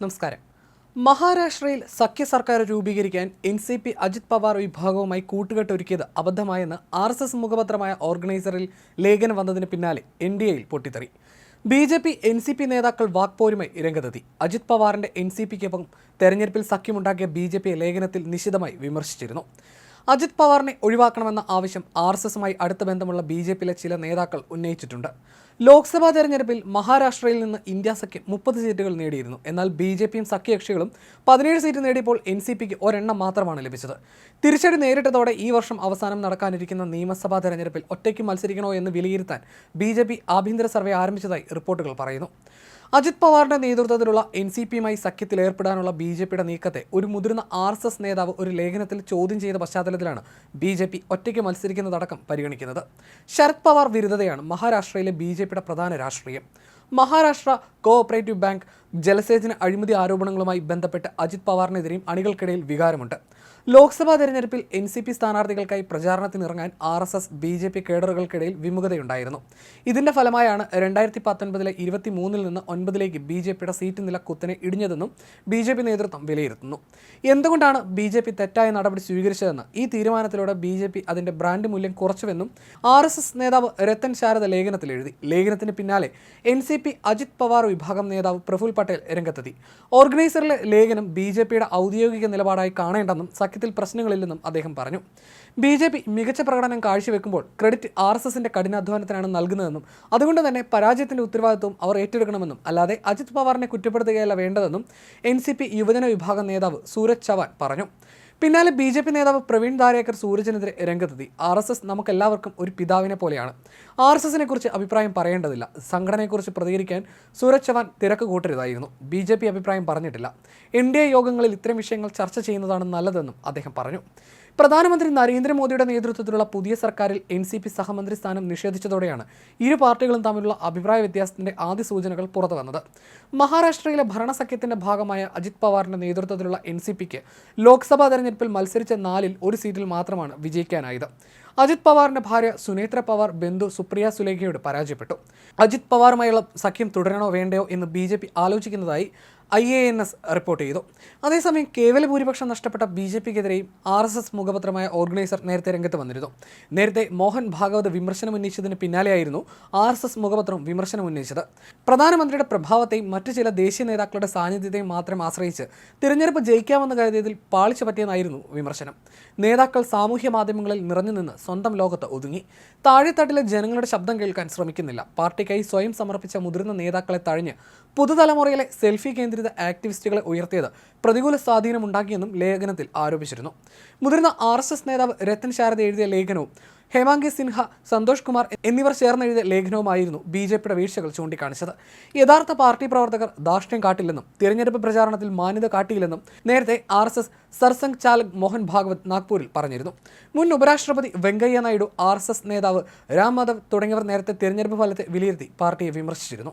നമസ്കാരം. മഹാരാഷ്ട്രയിൽ സഖ്യ സർക്കാർ രൂപീകരിക്കാൻ N C P Ajit Pawar വിഭാഗവുമായി കൂട്ടുകെട്ടൊരുക്കിയത് അബദ്ധമായെന്ന് ആർ എസ് എസ് മുഖപത്രമായ ഓർഗനൈസറിൽ ലേഖനം വന്നതിന് പിന്നാലെ എൻ ഡി എയിൽ പൊട്ടിത്തെറി. B J P N C P നേതാക്കൾ വാക്പോരുമായി രംഗത്തെത്തി. അജിത് പവാറിന്റെ എൻ സി പിക്കൊപ്പം തെരഞ്ഞെടുപ്പിൽ സഖ്യമുണ്ടാക്കിയ ബി ജെ പി ലേഖനത്തിൽ നിശിതമായി വിമർശിച്ചിരുന്നു. അജിത് പവാറിനെ ഒഴിവാക്കണമെന്ന ആവശ്യം ആർ എസ് എസുമായി അടുത്ത ബന്ധമുള്ള ബി ജെ പിയിലെ ചില നേതാക്കൾ ഉന്നയിച്ചിട്ടുണ്ട്. ലോക്സഭാ തെരഞ്ഞെടുപ്പിൽ മഹാരാഷ്ട്രയിൽ നിന്ന് ഇന്ത്യ സഖ്യം മുപ്പത് സീറ്റുകൾ നേടിയിരുന്നു. എന്നാൽ ബി ജെ പിയും സഖ്യകക്ഷികളും പതിനേഴ് സീറ്റ് നേടിയപ്പോൾ എൻ സി പിക്ക് ഒരെണ്ണം മാത്രമാണ് ലഭിച്ചത്. തിരിച്ചടി നേരിട്ടതോടെ ഈ വർഷം അവസാനം നടക്കാനിരിക്കുന്ന നിയമസഭാ തെരഞ്ഞെടുപ്പിൽ ഒറ്റയ്ക്ക് മത്സരിക്കണോ എന്ന് വിലയിരുത്താൻ ബി ജെ പി ആഭ്യന്തര സർവേ ആരംഭിച്ചതായി റിപ്പോർട്ടുകൾ പറയുന്നു. അജിത് പവാറിന്റെ നേതൃത്വത്തിലുള്ള എൻ സി പിയുമായി സഖ്യത്തിൽ ഏർപ്പെടാനുള്ള ബി ജെ പിയുടെ നീക്കത്തെ ഒരു മുതിർന്ന ആർ എസ് എസ് നേതാവ് ഒരു ലേഖനത്തിൽ ചോദ്യം ചെയ്ത പശ്ചാത്തലത്തിലാണ് ബി ജെ പി ഒറ്റയ്ക്ക് മത്സരിക്കുന്നതടക്കം പരിഗണിക്കുന്നത്. ശരത് പവാർ വിരുദ്ധതയാണ് മഹാരാഷ്ട്രയിലെ ബി ജെ പിയുടെ പ്രധാന രാഷ്ട്രീയം. മഹാരാഷ്ട്ര കോഓപ്പറേറ്റീവ് ബാങ്ക് ജലസേചന അഴിമതി ആരോപണങ്ങളുമായി ബന്ധപ്പെട്ട് അജിത് പവാറിനെതിരെയും അണികൾക്കിടയിൽ വികാരമുണ്ട്. ലോക്സഭാ തെരഞ്ഞെടുപ്പിൽ എൻ സി പി സ്ഥാനാർത്ഥികൾക്കായി പ്രചാരണത്തിനിറങ്ങാൻ R S S B J P കേഡറുകൾക്കിടയിൽ വിമുഖതയുണ്ടായിരുന്നു. ഇതിന്റെ ഫലമായാണ് രണ്ടായിരത്തി പത്തൊൻപതിലെ ഇരുപത്തി മൂന്നിൽ നിന്ന് ഒൻപതിലേക്ക് ബി ജെ പിയുടെ സീറ്റ് നില കുത്തനെ ഇടിഞ്ഞതെന്നും ബി ജെ പി നേതൃത്വം വിലയിരുത്തുന്നു. എന്തുകൊണ്ടാണ് ബി ജെ പി തെറ്റായ നടപടി സ്വീകരിച്ചതെന്ന് ഈ തീരുമാനത്തിലൂടെ ബി ജെ പി അതിന്റെ ബ്രാൻഡ് മൂല്യം കുറച്ചുവെന്നും ആർ എസ് എസ് നേതാവ് രത്തൻ ശാരദ ലേഖനത്തിൽ എഴുതി. ലേഖനത്തിന് പിന്നാലെ N C P Ajit Pawar വിഭാഗം നേതാവ് പ്രഫുൽ പട്ടേൽ രംഗത്തെത്തി. ഓർഗനൈസറിലെ ലേഖനം ബി ജെ പിയുടെ ഔദ്യോഗിക നിലപാടായി കാണേണ്ടെന്നും സഖ്യത്തിൽ പ്രശ്നങ്ങളില്ലെന്നും അദ്ദേഹം പറഞ്ഞു. ബി ജെ പി മികച്ച പ്രകടനം കാഴ്ചവെക്കുമ്പോൾ ക്രെഡിറ്റ് ആർ എസ് എസിന്റെ കഠിനാധ്വാനത്തിനാണ് നൽകുന്നതെന്നും അതുകൊണ്ട് തന്നെ പരാജയത്തിന്റെ ഉത്തരവാദിത്വം അവർ ഏറ്റെടുക്കണമെന്നും അല്ലാതെ അജിത് പവാറിനെ കുറ്റപ്പെടുത്തുകയല്ല വേണ്ടതെന്നും എൻ യുവജന വിഭാഗം നേതാവ് സൂരജ് ചവാൻ പറഞ്ഞു. പിന്നാലെ ബി ജെ പി നേതാവ് പ്രവീൺ ദാരേക്കർ സൂരജിനെതിരെ രംഗത്തെത്തി. ആർ എസ് എസ് നമുക്കെല്ലാവർക്കും ഒരു പിതാവിനെ പോലെയാണ്. ആർ എസ് എസിനെ കുറിച്ച് അഭിപ്രായം പറയേണ്ടതില്ല. സംഘടനയെക്കുറിച്ച് പ്രതികരിക്കാൻ സൂരജ് ചവാൻ തിരക്ക് കൂട്ടരുതായിരുന്നു. ബി ജെ പി അഭിപ്രായം പറഞ്ഞിട്ടില്ല. എൻ ഡി എ യോഗങ്ങളിൽ ഇത്തരം വിഷയങ്ങൾ ചർച്ച ചെയ്യുന്നതാണ് നല്ലതെന്നും അദ്ദേഹം പറഞ്ഞു. പ്രധാനമന്ത്രി നരേന്ദ്രമോദിയുടെ നേതൃത്വത്തിലുള്ള പുതിയ സർക്കാരിൽ എൻ സി പി സഹമന്ത്രി സ്ഥാനം നിഷേധിച്ചതോടെയാണ് ഇരു പാർട്ടികളും തമ്മിലുള്ള അഭിപ്രായ വ്യത്യാസത്തിന്റെ ആദ്യ സൂചനകൾ പുറത്തു വന്നത്. മഹാരാഷ്ട്രയിലെ ഭരണസഖ്യത്തിന്റെ ഭാഗമായ അജിത് പവാറിന്റെ നേതൃത്വത്തിലുള്ള എൻ സി പിക്ക് ലോക്സഭാ തെരഞ്ഞെടുപ്പിൽ മത്സരിച്ച നാലിൽ ഒരു സീറ്റിൽ മാത്രമാണ് വിജയിക്കാനായത്. അജിത് പവാറിന്റെ ഭാര്യ സുനേത്ര പവാർ ബന്ധു സുപ്രിയ സുലേഖയോട് പരാജയപ്പെട്ടു. അജിത് പവാറുമായുള്ള സഖ്യം തുടരണോ വേണ്ടയോ എന്ന് B ആലോചിക്കുന്നതായി I A N S report ചെയ്തു. അതേസമയം കേവല ഭൂരിപക്ഷം നഷ്ടപ്പെട്ട ബി ജെ പിക്കെതിരെയും ആർ എസ് എസ് മുഖപത്രമായ ഓർഗനൈസർ നേരത്തെ രംഗത്ത് വന്നിരുന്നു. നേരത്തെ മോഹൻ ഭാഗവത് വിമർശനം ഉന്നയിച്ചതിന് പിന്നാലെയായിരുന്നു ആർ എസ് എസ് മുഖപത്രം വിമർശനം ഉന്നയിച്ചത്. പ്രധാനമന്ത്രിയുടെ പ്രഭാവത്തെയും മറ്റു ചില ദേശീയ നേതാക്കളുടെ സാന്നിധ്യത്തെയും മാത്രം ആശ്രയിച്ച് തിരഞ്ഞെടുപ്പ് ജയിക്കാമെന്ന് കരുതിയതിൽ പാളിച്ചു പറ്റിയെന്നായിരുന്നു വിമർശനം. നേതാക്കൾ സാമൂഹ്യ മാധ്യമങ്ങളിൽ നിറഞ്ഞു നിന്ന് സ്വന്തം ലോകത്ത് ഒതുങ്ങി. താഴെത്തട്ടിലെ ജനങ്ങളുടെ ശബ്ദം കേൾക്കാൻ ശ്രമിക്കുന്നില്ല. പാർട്ടിക്കായി സ്വയം സമർപ്പിച്ച മുതിർന്ന നേതാക്കളെ തഴഞ്ഞ് പുതുതലമുറയിലെ സെൽഫി കേന്ദ്രിത ആക്ടിവിസ്റ്റുകളെ ഉയർത്തിയത് പ്രതികൂല സ്വാധീനമുണ്ടാക്കിയെന്നും ലേഖനത്തിൽ ആരോപിച്ചിരുന്നു. മുതിർന്ന ആർ നേതാവ് രത്തൻ ശാരദ എഴുതിയ ലേഖനവും ഹേമാംഗി സിൻഹ സന്തോഷ് കുമാർ എന്നിവർ ചേർന്ന് എഴുതിയ ലേഖനവുമായിരുന്നു ബി ജെ പിയുടെ വീഴ്ചകൾ ചൂണ്ടിക്കാണിച്ചത്. യഥാർത്ഥ പാർട്ടി പ്രവർത്തകർ ധാർഷ്ട്യം കാട്ടില്ലെന്നും തിരഞ്ഞെടുപ്പ് പ്രചാരണത്തിൽ മാന്യത കാട്ടിയില്ലെന്നും നേരത്തെ R S S Sarsanghchalak Mohan Bhagwat നാഗ്പൂരിൽ പറഞ്ഞിരുന്നു. മുൻ ഉപരാഷ്ട്രപതി Venkaiah Naidu R S S നേതാവ് രാം മാധവ് തുടങ്ങിയവർ നേരത്തെ തിരഞ്ഞെടുപ്പ് ഫലത്തെ വിലയിരുത്തി പാർട്ടിയെ വിമർശിച്ചിരുന്നു.